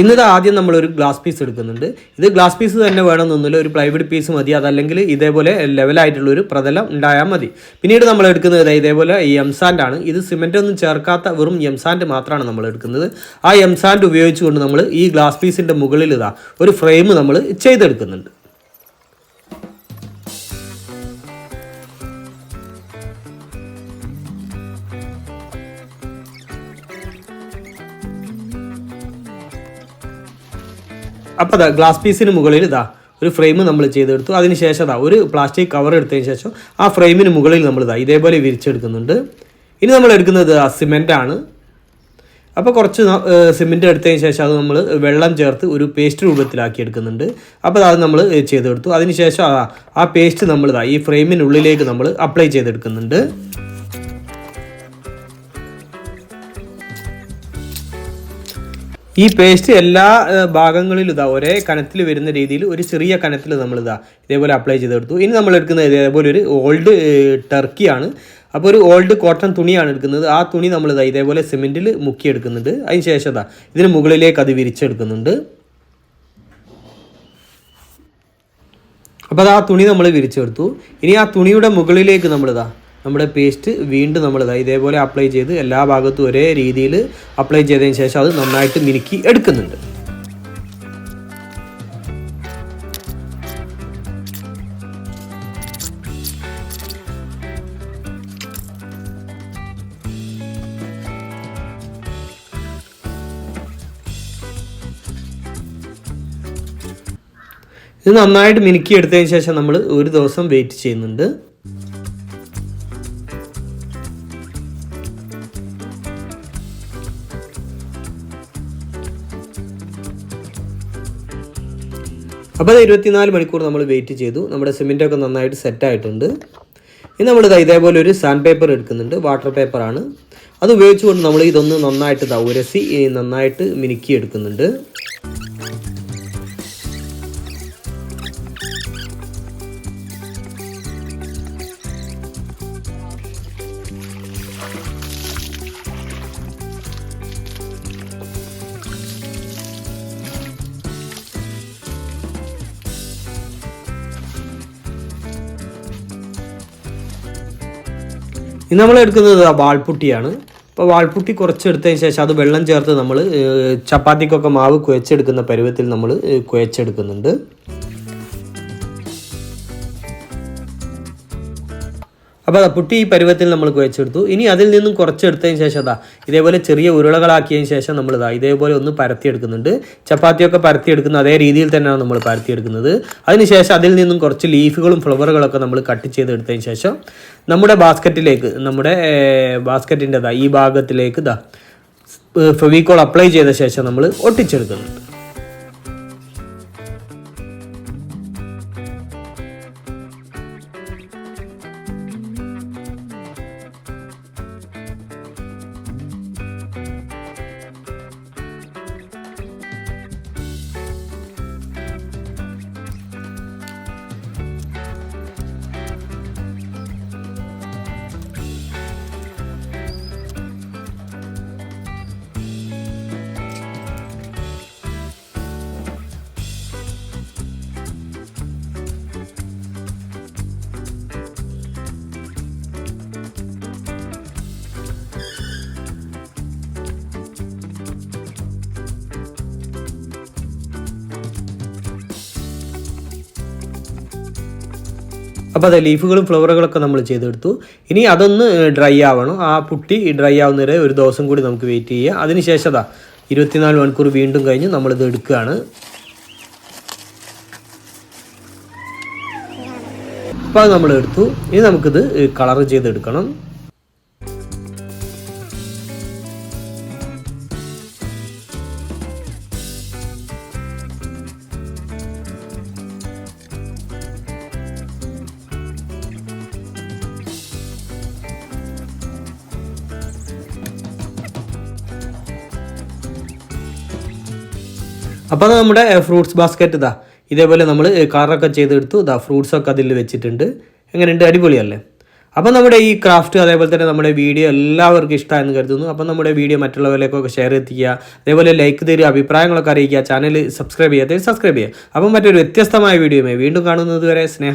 ഇന്നത് ആദ്യം നമ്മൾ ഒരു ഗ്ലാസ് പീസ് എടുക്കുന്നുണ്ട്. ഇത് ഗ്ലാസ് പീസ് തന്നെ വേണമെന്നൊന്നുമില്ല. ഒരു പ്ലൈവുഡ് പീസ് മതി. അതല്ലെങ്കിൽ ഇതേപോലെ ലെവലായിട്ടുള്ള ഒരു പ്രതലം ഉണ്ടായാൽ മതി. പിന്നീട് നമ്മൾ എടുക്കുന്നത് ഇതേപോലെ ഈ എംസാൻഡ് ആണ്. ഇത് സിമെന്റ് ഒന്നും ചേർക്കാത്ത വെറും എംസാൻഡ് മാത്രമാണ് നമ്മൾ എടുക്കുന്നത്. ആ എംസാൻഡ് ഉപയോഗിച്ചുകൊണ്ട് നമ്മൾ ഈ ഗ്ലാസ് പീസിന്റെ മുകളിൽ ഇതാ ഒരു ഫ്രെയിം നമ്മൾ ചെയ്തെടുക്കുന്നുണ്ട്. അപ്പോൾ അതാ ഗ്ലാസ് പീസിന് മുകളിൽ ഇതാ ഒരു ഫ്രെയിം നമ്മൾ ചെയ്തെടുത്തു. അതിന് ശേഷം അതാ ഒരു പ്ലാസ്റ്റിക് കവർ എടുത്തതിന് ശേഷം ആ ഫ്രെയിമിന് മുകളിൽ നമ്മൾ ഇതാ ഇതേപോലെ വിരിച്ചെടുക്കുന്നുണ്ട്. ഇനി നമ്മൾ എടുക്കുന്നത് സിമെന്റ് ആണ്. അപ്പോൾ കുറച്ച് സിമെന്റ് എടുത്തതിന് ശേഷം അത് നമ്മൾ വെള്ളം ചേർത്ത് ഒരു പേസ്റ്റ് രൂപത്തിലാക്കി എടുക്കുന്നുണ്ട്. അപ്പോൾ അത് നമ്മൾ ചെയ്തെടുത്തു. അതിന് ശേഷം ആ- പേസ്റ്റ് നമ്മൾ ഈ ഫ്രെയിമിനുള്ളിലേക്ക് നമ്മൾ അപ്ലൈ ചെയ്തെടുക്കുന്നുണ്ട്. ഈ പേസ്റ്റ് എല്ലാ ഭാഗങ്ങളിലും ഇതാ ഒരേ കനത്തിൽ വരുന്ന രീതിയിൽ ഒരു ചെറിയ കനത്തിൽ നമ്മൾ ഇതാ ഇതേപോലെ അപ്ലൈ ചെയ്തെടുത്തു. ഇനി നമ്മൾ എടുക്കുന്നത് ഇതേപോലെ ഒരു ഓൾഡ് ടർക്കിയാണ് അപ്പോൾ ഒരു ഓൾഡ് കോട്ടൺ തുണിയാണ് എടുക്കുന്നത്. ആ തുണി നമ്മൾ ഇതാ ഇതേപോലെ സിമെന്റിൽ മുക്കിയെടുക്കുന്നുണ്ട്. അതിന് ശേഷം ഇതാ ഇതിന് മുകളിലേക്ക് അത് വിരിച്ചെടുക്കുന്നുണ്ട്. അപ്പോൾ അത് ആ തുണി നമ്മൾ വിരിച്ചെടുത്തു. ഇനി ആ തുണിയുടെ മുകളിലേക്ക് നമ്മളിതാ നമ്മുടെ പേസ്റ്റ് വീണ്ടും നമ്മൾ ഇതേപോലെ അപ്ലൈ ചെയ്ത് എല്ലാ ഭാഗത്തും ഒരേ രീതിയിൽ അപ്ലൈ ചെയ്തതിന് ശേഷം അത് നന്നായിട്ട് മിനുക്കി എടുക്കുന്നുണ്ട്. ഇത് നന്നായിട്ട് മിനുക്കി എടുത്തതിന് ശേഷം നമ്മൾ ഒരു ദിവസം വെയിറ്റ് ചെയ്യുന്നുണ്ട്. അപ്പോൾ ഇരുപത്തിനാല് മണിക്കൂർ നമ്മൾ വെയിറ്റ് ചെയ്തു. നമ്മുടെ സിമെന്റൊക്കെ നന്നായിട്ട് സെറ്റായിട്ടുണ്ട് ഇനി നമ്മൾ ഇതാ ഇതേപോലെ ഒരു സാൻഡ് പേപ്പർ എടുക്കുന്നുണ്ട് വാട്ടർ പേപ്പറാണ് അത് ഉപയോഗിച്ചുകൊണ്ട് നമ്മൾ ഇതൊന്ന് നന്നായിട്ട് ദൗരസി നന്നായിട്ട് മിനുക്കി എടുക്കുന്നുണ്ട്. ഇനി നമ്മൾ എടുക്കുന്നത് വാൾപുട്ടിയാണ്. അപ്പോൾ വാൾപുട്ടി കുറച്ചെടുത്തതിന് ശേഷം അത് വെള്ളം ചേർത്ത് നമ്മൾ ചപ്പാത്തിക്കൊക്കെ മാവ് കുഴച്ചെടുക്കുന്ന പരുവത്തിൽ നമ്മൾ കുഴച്ചെടുക്കുന്നുണ്ട്. അപ്പോൾ അതാ പുട്ടി ഈ പരുവത്തിൽ നമ്മൾ കുഴച്ചെടുത്തു. ഇനി അതിൽ നിന്നും കുറച്ചെടുത്തതിന് ശേഷം അതാ ഇതേപോലെ ചെറിയ ഉരുളകളാക്കിയതിന് ശേഷം നമ്മൾ ഇതാ ഇതേപോലെ ഒന്ന് പരത്തിയെടുക്കുന്നുണ്ട്. ചപ്പാത്തിയൊക്കെ പരത്തിയെടുക്കുന്ന അതേ രീതിയിൽ തന്നെയാണ് നമ്മൾ പരത്തിയെടുക്കുന്നത്. അതിനുശേഷം അതിൽ നിന്നും കുറച്ച് ലീഫുകളും ഫ്ലവറുകളൊക്കെ നമ്മൾ കട്ട് ചെയ്തെടുത്തതിന് ശേഷം നമ്മുടെ ബാസ്ക്കറ്റിലേക്ക് നമ്മുടെ ബാസ്ക്കറ്റിന്റെ ഈ ഭാഗത്തിലേക്ക് ഇതാ ഫെവിക്കോൾ അപ്ലൈ ചെയ്ത ശേഷം നമ്മൾ ഒട്ടിച്ചെടുക്കുന്നുണ്ട്. അപ്പോൾ അതെ ലീഫുകളും ഫ്ലവറുകളൊക്കെ നമ്മൾ ചെയ്തെടുത്തു. ഇനി അതൊന്ന് ഡ്രൈ ആവണം. ആ പുട്ടി ഡ്രൈ ആവുന്നവരെ ഒരു ദിവസം കൂടി നമുക്ക് വെയിറ്റ് ചെയ്യുക അതിനുശേഷം അതാ ഇരുപത്തിനാല് മണിക്കൂർ വീണ്ടും കഴിഞ്ഞ് നമ്മളിത് എടുക്കുകയാണ്. അപ്പോൾ അത് നമ്മൾ എടുത്തു. ഇനി നമുക്കിത് കളർ ചെയ്തെടുക്കണം. അപ്പോൾ നമ്മുടെ ഫ്രൂട്ട്സ് ബാസ്ക്കറ്റ് ഇതാ. ഇതേപോലെ നമ്മൾ കളറൊക്കെ ചെയ്തെടുത്തു. ഇതാ ഫ്രൂട്ട്സൊക്കെ അതിൽ വെച്ചിട്ടുണ്ട്. എങ്ങനെയുണ്ട്? അടിപൊളിയല്ലേ? അപ്പോൾ നമ്മുടെ ഈ ക്രാഫ്റ്റ് അതേപോലെ തന്നെ നമ്മുടെ വീഡിയോ എല്ലാവർക്കും ഇഷ്ടമായെന്ന് കരുതുന്നു. അപ്പോൾ നമ്മുടെ വീഡിയോ മറ്റുള്ളവരിലേക്കൊക്കെ ഷെയർ എത്തിക്കുക. അതേപോലെ ലൈക്ക് തരിക അഭിപ്രായങ്ങളൊക്കെ അറിയിക്കുക. ചാനൽ സബ്സ്ക്രൈബ് ചെയ്യാത്ത സബ്സ്ക്രൈബ് ചെയ്യുക. അപ്പം മറ്റൊരു വ്യത്യസ്തമായ വീഡിയോയുമായി വീണ്ടും കാണുന്നത് വരെ സ്നേഹ